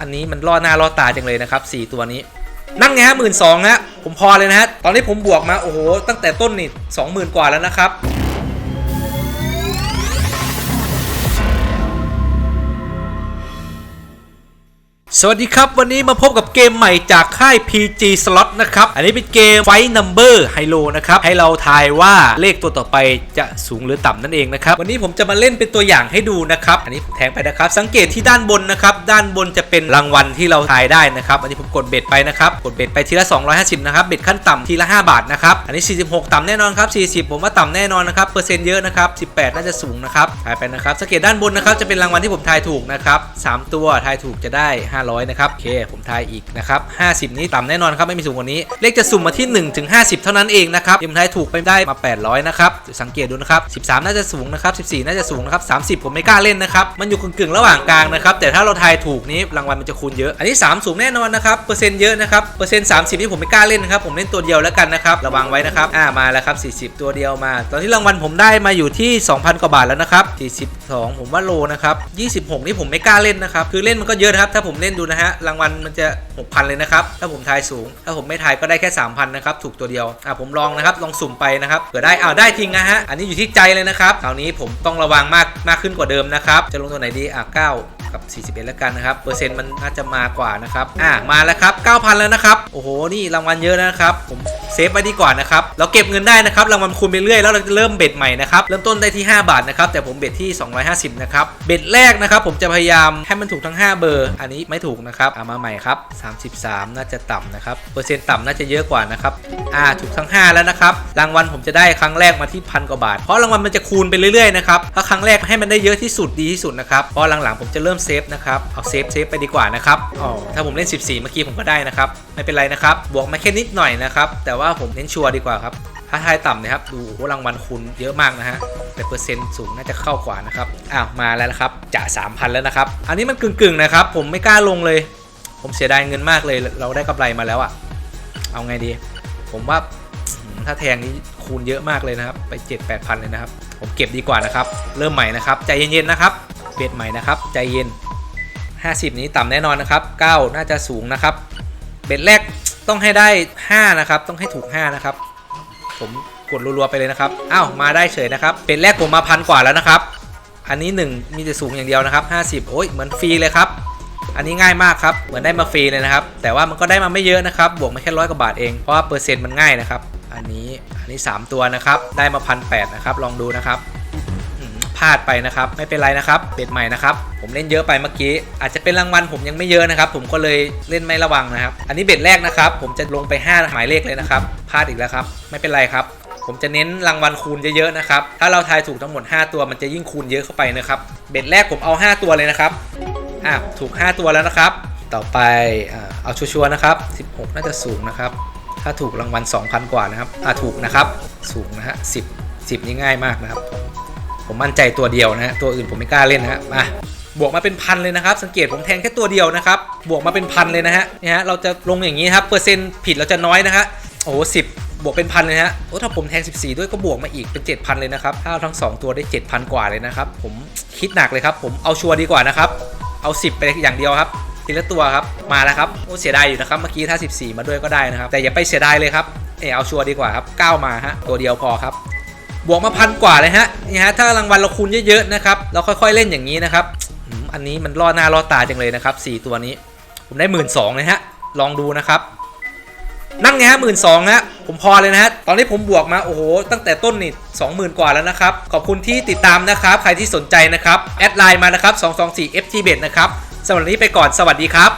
อันนี้มันล่อหน้าล่อตาจังเลยนะครับสี่ตัวนี้นั่งไงฮะหมื่นสองฮะผมพอเลยนะฮะตอนนี้ผมบวกมาโอ้โหตั้งแต่ต้นนี่สองหมื่นกว่าแล้วนะครับสวัสดีครับ วันนี้มาพบกับเกมใหม่จากค่าย PG Slot นะครับ อันนี้เป็นเกม Fight Number Hilo นะครับ ให้เราทายว่าเลขตัวต่อไปจะสูงหรือต่ำนั่นเองนะครับ วันนี้ผมจะมาเล่นเป็นตัวอย่างให้ดูนะครับ อันนี้ผมแทงไปนะครับ สังเกตที่ด้านบนนะครับ ด้านบนจะ เป็นรางวัลที่เราทายได้นะครับ อันนี้ผมกดเบ็ดไปนะครับกดเบ็ดไปทีละ 250 นะครับเบ็ดขั้นต่ำทีละ 5 บาทนะครับอันนี้ 46 ต่ำแน่นอนครับ 40 ผมว่าต่ำแน่นอนนะครับเปอร์เซ็นต์เยอะนะครับ 18 น่าจะสูงนะครับทายไปนะครับสังเกตด้านบนนะครับจะเป็นรางวัลที่ผมทายถูกนะครับสามตัวทายถูกจะได้ 500 นะครับโอเคผมทายอีกนะครับ50 นี้ต่ำแน่นอนครับไม่มีสูงกว่านี้เลขจะสุ่มมาที่1ถึง50 เท่านั้นเองนะครับผมทายถูกไปได้มา 800 นะครับสังเกตดูนะครับ 13 น่าจะสูงนะครับ 14 น่าจะสูงนะครับ 30 ผมไม่กล้าเล่นนะครับมันอยู่กึ่งๆระหว่างกลางนะครับแต่ถ้าเราทายถูกนี้รางวัลมันจะคูณเยอะ อันนี้ 3 สูงแน่นอนนะครับ เปอร์เซ็นต์เยอะนะครับ เปอร์เซ็นต์30นี่ผมไม่กล้าเล่นนะครับ ผมเล่นตัวเดียวแล้วกันนะครับ ระวังไว้นะครับ อ่า มาแล้วครับ 40 ตัวเดียวมา ตอนที่รางวัลผมได้มาอยู่ที่ 2,000 กว่าบาทแล้วนะครับ 42 ผมว่าโลนะครับ26 นี่ผมไม่กล้าเล่นนะครับ คือเล่นมันก็เยอะนะครับถ้าผมเล่นดูนะฮะ รางวัลมันจะ 6,000 เลยนะครับ ถ้าผมทายสูง ถ้าผมไม่ทายก็ได้แค่ 3,000 นะครับ ถูกตัวเดียว อ่าผมลองนะครับ ลองสุ่มไปนะครับเผื่อได้อ้าวได้จริงนะฮะ อันนี้อยู่ที่ใจเลยนะครับคราวนี้ผมต้องระวังมากมากขึ้นกว่าเดิมนะครับ จะลงตัวไหนดีอะ9 กับ 41 แล้วกันนะครับ เปอร์เซ็นต์มันน่าจะมากว่านะครับ อะ มาแล้วครับ 9,000 แล้วนะครับ โอ้โห นี่รางวัลเยอะนะครับ ผม เซฟไว้ดีกว่านะครับเราเก็บเงินได้นะครับรางวัลคูณไปเรื่อยแล้วเราจะเริ่มเบ็ดใหม่นะครับเริ่มต้นได้ที่ 5 บาทนะครับแต่ผมเบ็ดที่ 250นะครับเบ็ดแรกนะครับผมจะพยายามให้มันถูกทั้ง 5 เบอร์ อันนี้ไม่ถูกนะครับเอามาใหม่ครับ33 น่าจะต่ำนะครับเปอร์เซ็นต์ต่ำน่าจะเยอะกว่านะครับอ่าถูกทั้ง 5 แล้วนะครับรางวัลผมจะได้ครั้งแรกมาที่พันกว่าบาท เพราะรางวัลมันจะคูณไปเรื่อยๆนะครับถ้าครั้งแรกให้มันได้เยอะที่สุดดีที่สุดนะครับเพราะหลังๆผมจะเริ่มเซฟนะครับเอาเซฟเซฟไปดีกว่านะครับอ๋อถ้าผมเล่น 14 เมื่อกี้ผมก็ได้นะครับไม่เป็นไรนะครับบวกมาแค่นิดหน่อยนะครับแต่ว่าผมเน้นชัวร์ดีกว่าครับถ้าทายต่ำนะครับ ดูโอ้รางวัลคูณเยอะมากนะฮะแต่เปอร์เซ็นต์สูงน่าจะเข้ากว่านะครับอ้าวมาแล้วนะครับจะ3,000 แล้วนะครับ อันนี้มันกึ่งๆนะครับ ผมไม่กล้าลงเลย ผมเสียดายเงินมากเลย เราได้กำไรมาแล้วอะเอาไงดี ผมว่าถ้าแทงนี้คูณเยอะมากเลยนะครับ ไป 7 8 0 0 0 เลยนะครับ ผมเก็บดีกว่านะครับ เริ่มใหม่นะครับ ใจเย็นๆนะครับเบ็ดใหม่นะครับ ใจเย็น 50 นี้ต่ำแน่นอนนะครับ 9 น่าจะสูงนะครับ เบ็ดแรก ต้องให้ได้ 5 นะครับ ต้องให้ถูก 5 นะครับ ผมกดรัวๆไปเลยนะครับอ้าวมาได้เฉยนะครับเบ็ดแรกผมมาพันกว่าแล้วนะครับ อันนี้ 1 มีแต่สูงอย่างเดียวนะครับ 50 โอ้ยเหมือนฟรีเลยครับ อันนี้ง่ายมากครับ เหมือนได้มาฟรีเลยนะครับ แต่ว่ามันก็ได้มาไม่เยอะนะครับ บวกมาแค่ร้อยกว่าบาทเอง เพราะว่าเปอร์เซ็นต์มันง่ายนะครับ อันนี้ อันนี้ 3 ตัวนะครับ ได้มาพันแนะครับ ลองดูนะครับ พลาดไปนะครับ ไม่เป็นไรนะครับเบ็ดใหม่นะครับ ผมเล่นเยอะไปเมื่อกี้ อาจจะเป็นรางวัลผมยังไม่เยอะนะครับ ผมก็เลยเล่นไม่ระวังนะครับ อันนี้เบ็ดแรกนะครับ ผมจะลงไป 5 หมายเลขเลยนะครับพลาดอีกแล้วครับ ไม่เป็นไรครับผมจะเน้นรางวัลคูณเยอะๆนะครับ ถ้าเราทายถูกทั้งหมด 5 ตัวมันจะยิ่งคูณเยอะเข้าไปนะครับ เบ็ดแรกผมเอา 5 ตัวเลยนะครับอะถูก 5 ตัวแล้วนะครับ ต่อไปเอาชัวร์ๆนะครับ 16 น่าจะสูงนะครับ ถ้าถูกรางวัล 2,000 กว่านะครับอะถูกนะครับ สูงนะฮะ 10 10 นี่ง่ายมากนะครับ ผมมั่นใจตัวเดียวนะฮะตัวอื่นผมไม่กล้าเล่นนะฮะมาบวกมาเป็นพันเลยนะครับ สังเกตผมแทงแค่ตัวเดียวนะครับ บวกมาเป็นพันเลยนะฮะเนี่ยฮะเราจะลงอย่างนี้ครับเปอร์เซ็นต์ผิดเราจะน้อยนะฮะโอ้โหสิบบวกเป็นพันเลยฮะโอ้ถ้าผมแทง 14 ด้วยก็บวกมาอีกเป็น 7,000 เลยนะครับ ถ้าเอาทั้ง 2 ตัวได้ 7,000 กว่าเลยนะครับ ผมคิดหนักเลยครับ ผมเอาชัวร์ดีกว่านะครับ เอา 10 ไปอย่างเดียวครับทีละตัวครับ มาแล้วครับ โอ้เสียดายอยู่นะครับ เมื่อกี้ถ้า 14 มาด้วยก็ได้นะครับ แต่อย่าไปเสียดายเลยครับ เออเอาชัวร์ดีกว่าครับ 9 มาฮะ ตัวเดียวพอครับ บวกมาพันกว่าเลยฮะนี่ฮะถ้ารางวัลเราคูณเยอะๆนะครับเราค่อยๆเล่นอย่างนี้นะครับอันนี้มันล่อหน้าล่อตาจังเลยนะครับ4ตัวนี้ ผมได้หมื่นสองเลยฮะลองดูนะครับนั่งไงฮะหมื่นสองฮะผมพอเลยนะฮะตอนนี้ผมบวกมาโอ้โหตั้งแต่ต้นนี่สองหมื่นกว่าแล้วนะครับ ขอบคุณที่ติดตามนะครับ ใครที่สนใจนะครับ แอดไลน์มานะครับ224 FT b e t นะครับสำหรับวันนี้ไปก่อนสวัสดีครับ